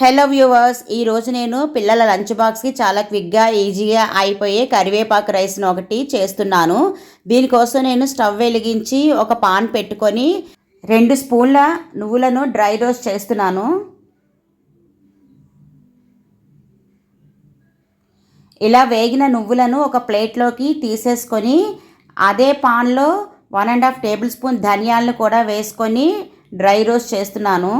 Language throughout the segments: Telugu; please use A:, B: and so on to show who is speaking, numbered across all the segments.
A: హలో వ్యూవర్స్ ఈ రోజు నేను పిల్లల లంచ్ బాక్స్కి చాలా క్విక్గా ఈజీగా అయిపోయే కరివేపాకు రైస్ను ఒకటి చేస్తున్నాను. దీనికోసం నేను స్టవ్ వెలిగించి ఒక పాన్ పెట్టుకొని రెండు స్పూన్ల నువ్వులను డ్రై రోస్ట్ చేస్తున్నాను. ఇలా వేగిన నువ్వులను ఒక ప్లేట్లోకి తీసేసుకొని అదే పాన్లో one and half tablespoon ధనియాలను కూడా వేసుకొని డ్రై రోస్ట్ చేస్తున్నాను.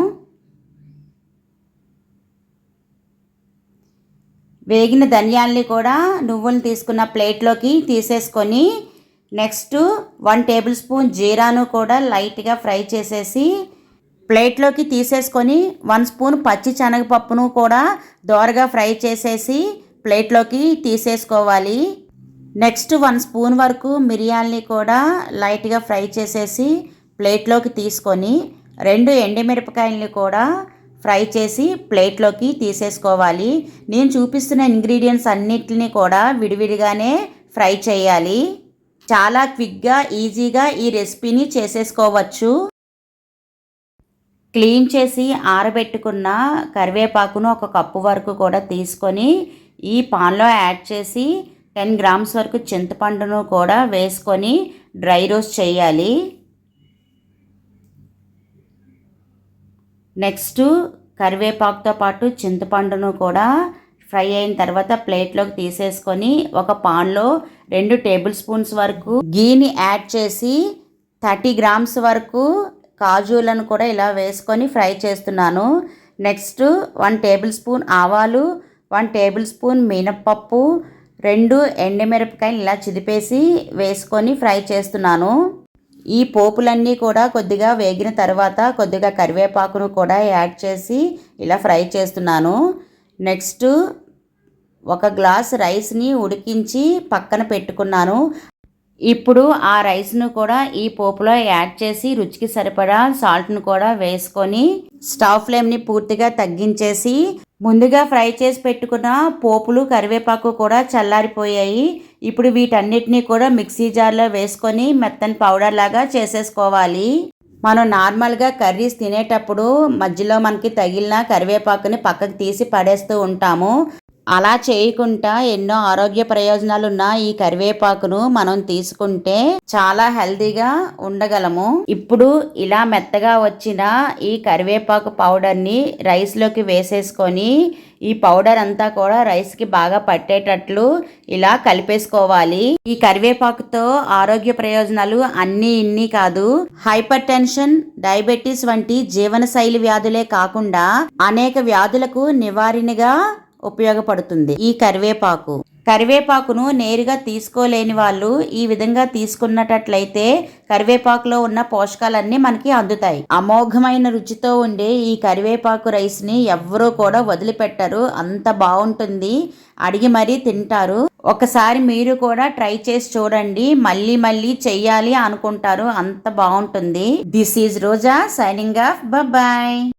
A: వేగిన ధనియాల్ని కూడా నువ్వులు తీసుకున్న ప్లేట్లోకి తీసేసుకొని నెక్స్ట్ వన్ టేబుల్ స్పూన్ జీరాను కూడా లైట్గా ఫ్రై చేసేసి ప్లేట్లోకి తీసేసుకొని వన్ స్పూన్ పచ్చి శనగపప్పును కూడా దోరగా ఫ్రై చేసేసి ప్లేట్లోకి తీసేసుకోవాలి. నెక్స్ట్ వన్ స్పూన్ వరకు మిరియాల్ని కూడా లైట్గా ఫ్రై చేసేసి ప్లేట్లోకి తీసుకొని రెండు ఎండుమిరపకాయల్ని కూడా ఫ్రై చేసి ప్లేట్లోకి తీసేసుకోవాలి. నేను చూపిస్తున్న ఇంగ్రీడియంట్స్ అన్నిటిని కూడా విడివిడిగానే ఫ్రై చేయాలి. చాలా క్విక్గా ఈజీగా ఈ రెసిపీని చేసేసుకోవచ్చు. క్లీన్ చేసి ఆరబెట్టుకున్న కరివేపాకును ఒక కప్పు వరకు కూడా తీసుకొని ఈ పాన్లో యాడ్ చేసి టెన్ గ్రామ్స్ వరకు చింతపండును కూడా వేసుకొని డ్రై రోస్ట్ చేయాలి. నెక్స్ట్ కరివేపాకుతో పాటు చింతపండును కూడా ఫ్రై అయిన తర్వాత ప్లేట్లోకి తీసేసుకొని ఒక పాన్లో రెండు టేబుల్ స్పూన్స్ వరకు గీని యాడ్ చేసి థర్టీ గ్రామ్స్ వరకు కాజులను కూడా ఇలా వేసుకొని ఫ్రై చేస్తున్నాను. నెక్స్ట్ వన్ టేబుల్ స్పూన్ ఆవాలు వన్ టేబుల్ స్పూన్ మినప్పప్పు రెండు ఎండుమిరపకాయలు ఇలా చిదిపేసి వేసుకొని ఫ్రై చేస్తున్నాను. ఈ పోపులన్నీ కూడా కొద్దిగా వేగిన తర్వాత కొద్దిగా కరివేపాకును కూడా యాడ్ చేసి ఇలా ఫ్రై చేస్తున్నాను. నెక్స్ట్ ఒక గ్లాస్ రైస్ని ఉడికించి పక్కన పెట్టుకున్నాను. ఇప్పుడు ఆ రైస్ను కూడా ఈ పోపులో యాడ్ చేసి రుచికి సరిపడా సాల్ట్ను కూడా వేసుకొని స్టవ్ ఫ్లేమ్ని పూర్తిగా తగ్గించేసి ముందుగా ఫ్రై చేసి పెట్టుకున్న పోపులు కరివేపాకు కూడా చల్లారిపోయాయి. ఇప్పుడు వీటన్నిటిని కూడా మిక్సీ జార్లో వేసుకొని మెత్తని పౌడర్ లాగా చేసేసుకోవాలి. మనం నార్మల్గా కర్రీస్ తినేటప్పుడు మధ్యలో మనకి తగిలిన కరివేపాకుని పక్కకు తీసి పడేస్తూ ఉంటాము. అలా చేయకుండా ఎన్నో ఆరోగ్య ప్రయోజనాలున్న ఈ కరివేపాకును మనం తీసుకుంటే చాలా హెల్తీగా ఉండగలము. ఇప్పుడు ఇలా మెత్తగా వచ్చిన ఈ కరివేపాకు పౌడర్ని రైస్లోకి వేసేసుకొని ఈ పౌడర్ అంతా కూడా రైస్కి బాగా పట్టేటట్లు ఇలా కలిపేసుకోవాలి. ఈ కరివేపాకుతో ఆరోగ్య ప్రయోజనాలు అన్నీ ఇన్ని కాదు హైపర్ టెన్షన్ డయాబెటీస్ వంటి జీవనశైలి వ్యాధులే కాకుండా అనేక వ్యాధులకు నివారణగా ఉపయోగపడుతుంది. ఈ కరివేపాకు. కరివేపాకును నేరుగా తీసుకోలేని వాళ్ళు ఈ విధంగా తీసుకున్నట్లయితే కరివేపాకులో ఉన్న పోషకాలన్నీ మనకి అందుతాయి. అమోఘమైన రుచితో ఉండే ఈ కరివేపాకు రైస్ని ఎవ్వరూ కూడా వదిలిపెట్టరు. అంత బాగుంటుంది. అడిగి మరీ తింటారు. ఒకసారి మీరు కూడా ట్రై చేసి చూడండి. మళ్ళీ మళ్ళీ చెయ్యాలి అనుకుంటారు. అంత బాగుంటుంది. This is Roja signing off bye